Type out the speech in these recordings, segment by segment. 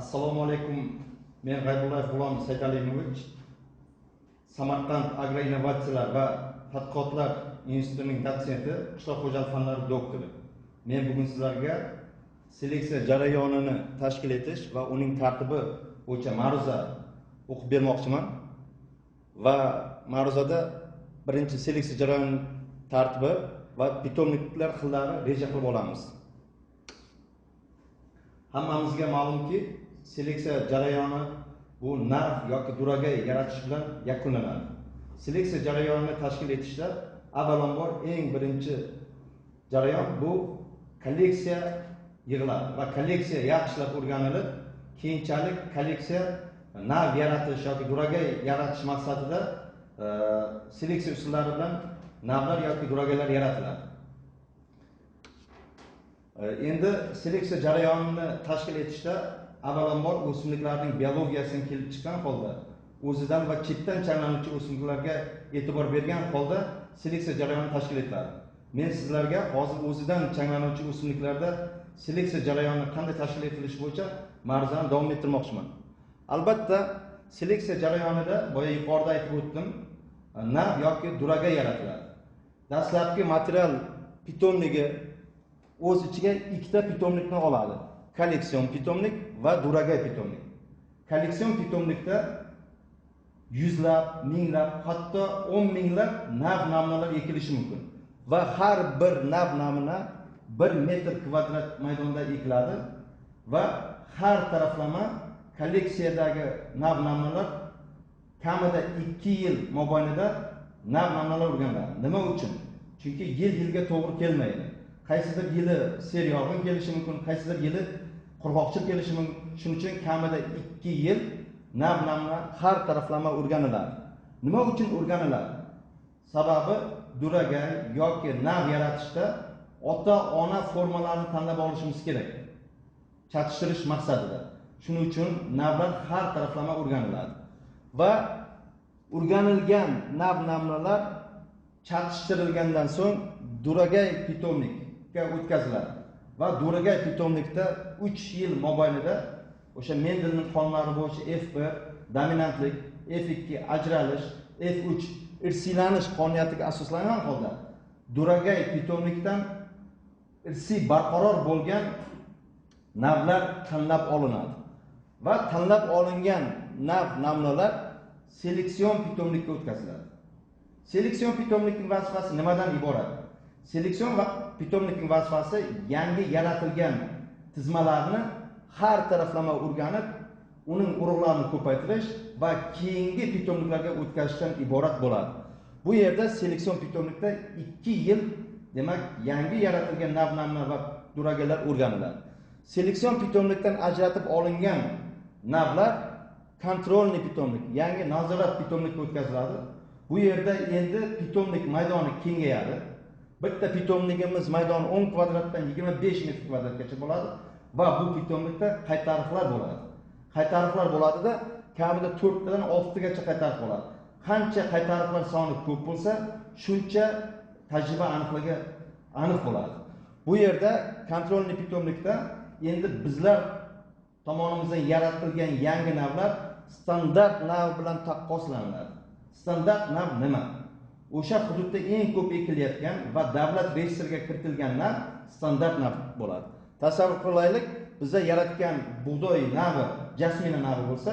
assalomu alaykum men g'aybullayev g'ulom saydalimovich. Samarqand agroinnovatsiyalar va tadqiqotlar institutining dotsenti qishloq xo'jalik fanlari doktori. Men bugun sizlarga seleksiya jarayonini tashkil etish va uning tartibi bo'yicha ma'ruza o'qib bermoqchiman. Va ma'ruzada birinchi seleksiya jarayoni tartibi va pitomniklar xillari reja qilib olamiz. Hammamizga ma'lumki seleksiya jarayoni bu narx yoki duragay yaratish bilan yakunlanadi. Seleksiya jarayonini tashkil etishda avvalambor eng birinchi jarayon bu kolleksiya yig'iladi va kolleksiya yaxshilab o'rganilib keyinchalik kolleksiya nav yaratish yoki duragay yaratish maqsadida e, seleksiya usullari bilan navlar yoki duragaylar yaratiladi. Э, endi seleksiya jarayonini tashkil etishda avvalambor o'simliklarning biologiyasidan kelib chiqqan holda o'zidan va chetdan changlanuvchi o'simliklarga e'tibor bergan holda seleksiya jarayoni tashkil etiladi men sizlarga hozir o'zidan changlanuvchi o'simliklarda seleksiya jarayoni qanday tashkil etilishi bo'yicha ma'ruzani davom ettirmoqchiman. Albatta seleksiya jarayonida boya yuqorida aytib o'tdim e, nav yoki duraga yaratiladi. Dastlabki material pitomnigi o'z ichiga ikkita pitomnikni oladi. Kolleksion pitomnik va duragay pitomnik kolleksion pitomnikda yuzlab minglab hatto o'n minglab nav namunalar ekilishi mumkin. Va har bir nav namuna bir metr kvadrat maydonda ekiladi va har taraflama kolleksiyadagi nav namunalar kamida ikki yil mobaynida nav namunalar o'rganiladi nima uchun? Chunki yil yilga to'g'ri kelmaydi. Qaysidir yili sel yog'in kelishi mumkin qaysidir yili qurg'oqchilik kelishi mumkin. Shuning uchun kamida ikki yil nav namuna har taraflama o'rganiladi nima uchun o'rganiladi sababi duragay yoki nav yaratishda ota ona formalarini tanlab olishimiz kerak. Chatishtirish maqsadida. Shuning uchun navlar har taraflama o'rganiladi va o'rganilgan nav namlalar chatishtirilgandan so'ng duragay pitomnik o'tkaziladi va duragay pitomnikda uch yil mobaynida o'sha mendelning qonunlari bo'yicha f bir dominantlik f ikki ajralish f uch irsiylanish qonuniyatiga asoslangan holda duragay pitomnikdan irsiy barqaror bo'lgan navlar tanlab olinadi. Va tanlab olingan nav namunalar seleksion pitomnikka o'tkaziladi. Seleksion pitomnikning vazifasi nimadan iborat? Seleksion va pitomnikning vazifasi yangi yaratilgan tizmalarni har taraflama o'rganib uning urug'larini ko'paytirish va keyingi pitomniklarga o'tkazishdan iborat bo'ladi. Bu yerda seleksion pitomnikda ikki yil demak yangi yaratilgan nav namuna va duragalar o'rganiladi. Seleksion pitomnikdan ajratib olingan navlar kontrolniy pitomnik yangi nazorat pitomnikka o'tkaziladi. Bu yerda endi pitomnik maydoni kengayadi. Bitta pitomligimiz maydoni o'n kvadratdan yigirma besh metr kvadratgacha bo'ladi va bu pitomlikda qaytariqlar bo'ladi. Qaytariqlar bo'ladida kamida to'rttadan oltitagacha qaytariq bo'ladi. Qancha qaytariqlar soni ko'p bo'lsa shuncha tajriba aniqligi aniq bo'ladi. Bu yerda kontrolniy pitomlikda endi bizlar tomonimizdan yaratilgan yangi navlar standart nav bilan taqqoslanadi. Standart nav nima? O'sha hududda eng ko'p ekilayotgan va davlat reyestriga kiritilgan nav standart nav bo'ladi. Tasavvur qilaylik biza yaratgan bug'doy navi jasmina navi bo'lsa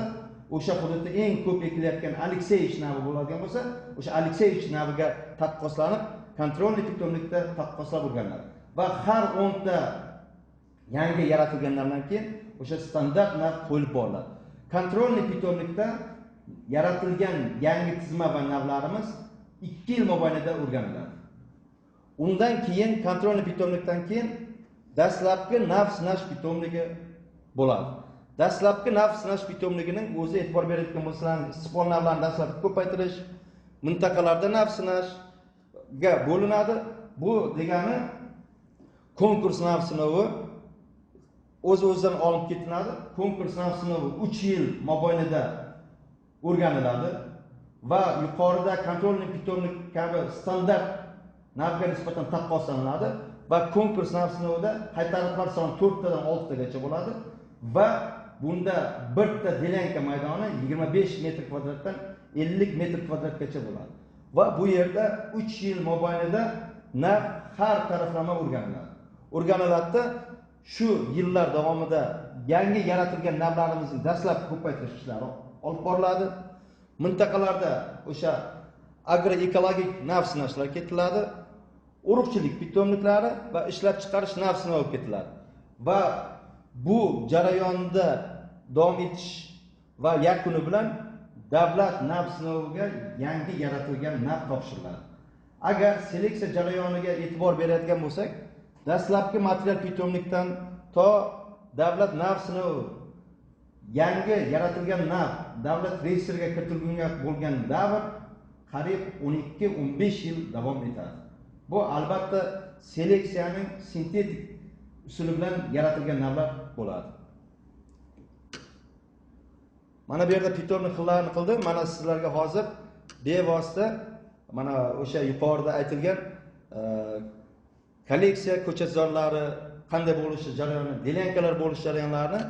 o'sha hududda eng ko'p ekilayotgan alekseyevich navi bo'ladigan bo'lsa o'sha alekseyevich naviga taqqoslanib kontrolniy pitomnikda taqqoslab o'rganiladi va har o'nta yangi yaratilganlardan keyin o'sha standart nav qo'yilib boriladi kontrolniy pitomnikda yaratilgan yangi tizma va navlarimiz ikki yil mobaynida o'rganiladi. Undan keyin kontrolniy pitomnikdan keyin dastlabki nafs sinash pitomnigi bo'ladi. Dastlabki nafs sinash pitomnigining o'zi e'tibor berayotgan bo'lsalar istiqbol navlarini dastlab ko'paytirish mintaqalarda nav sinashga bo'linadi. Bu degani konkurs nav sinovi o'z o'zidan olib ketiladi. Konkurs nav sinovi uch yil mobaynida o'rganiladi. Va yuqorida kontrolniy pitomnik kabi standart narxga nisbatan taqqoslanadi va konkurs nav sinovida qaytariqlar soni to'rttadan oltitagacha bo'ladi va bunda bitta delenka maydoni 25 metr kvadratdan 50 metr kvadratgacha bo'ladi. Va bu yerda 3 yil mobaynida narx har taraflama o'rganiladi. O'rganiladida shu yillar davomida yangi yaratilgan navlarimizni dastlab ko'paytirish ishlari olib boriladi. Mintaqalarda o'sha agroekologik nav sinashlar ketiladi urug'chilik pitomniklari va ishlab chiqarish nav sinovi ketiladi va bu jarayonda davom etish va yakuni bilan davlat nav sinoviga yangi yaratilgan nav topshiriladi. Agar seleksiya jarayoniga e'tibor beradigan bo'lsak dastlabki material pitomnikdan to davlat nav sinovi yangi yaratilgan nav davlat reyestriga kiritilgunga bo'lgan davr qariyb 12-15 yil davom etadi. Bu albatta seleksiyaning sintetik usuli bilan yaratilgan navlar bo'ladi. Mana bu yerda pitomni xillarini qildim. Mana sizlarga hozir bevosita mana o'sha yuqorida aytilgan e, kolleksiya ko'chatzorlari qanday bo'lishi jarayoni delyankalar bo'lish jarayonlarini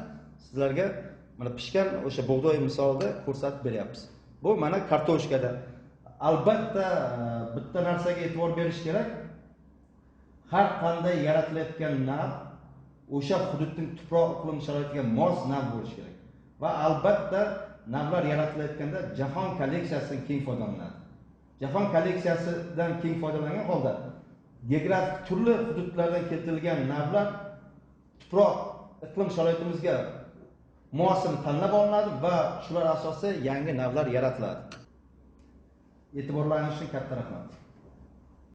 sizlarga mana pishgan o'sha bug'doy misolida ko'rsatib beryapmiz. Bu mana kartoshkada. Albatta e, bitta narsaga e'tibor berish kerak. Har qanday yaratilayotgan nav o'sha hududning tuproq iqlim sharoitiga mos nav bo'lishi kerak. Va albatta navlar yaratilayotganda jahon kolleksiyasidan keng foydalanadi. Jahon kolleksiyasidan keng foydalangan holda geografik turli hududlardan keltirilgan navlar tuproq iqlim sharoitimizga muosim tanlab olinadi va shular asosida yangi navlar yaratiladi. E'tiborlaringiz uchun katta rahmat.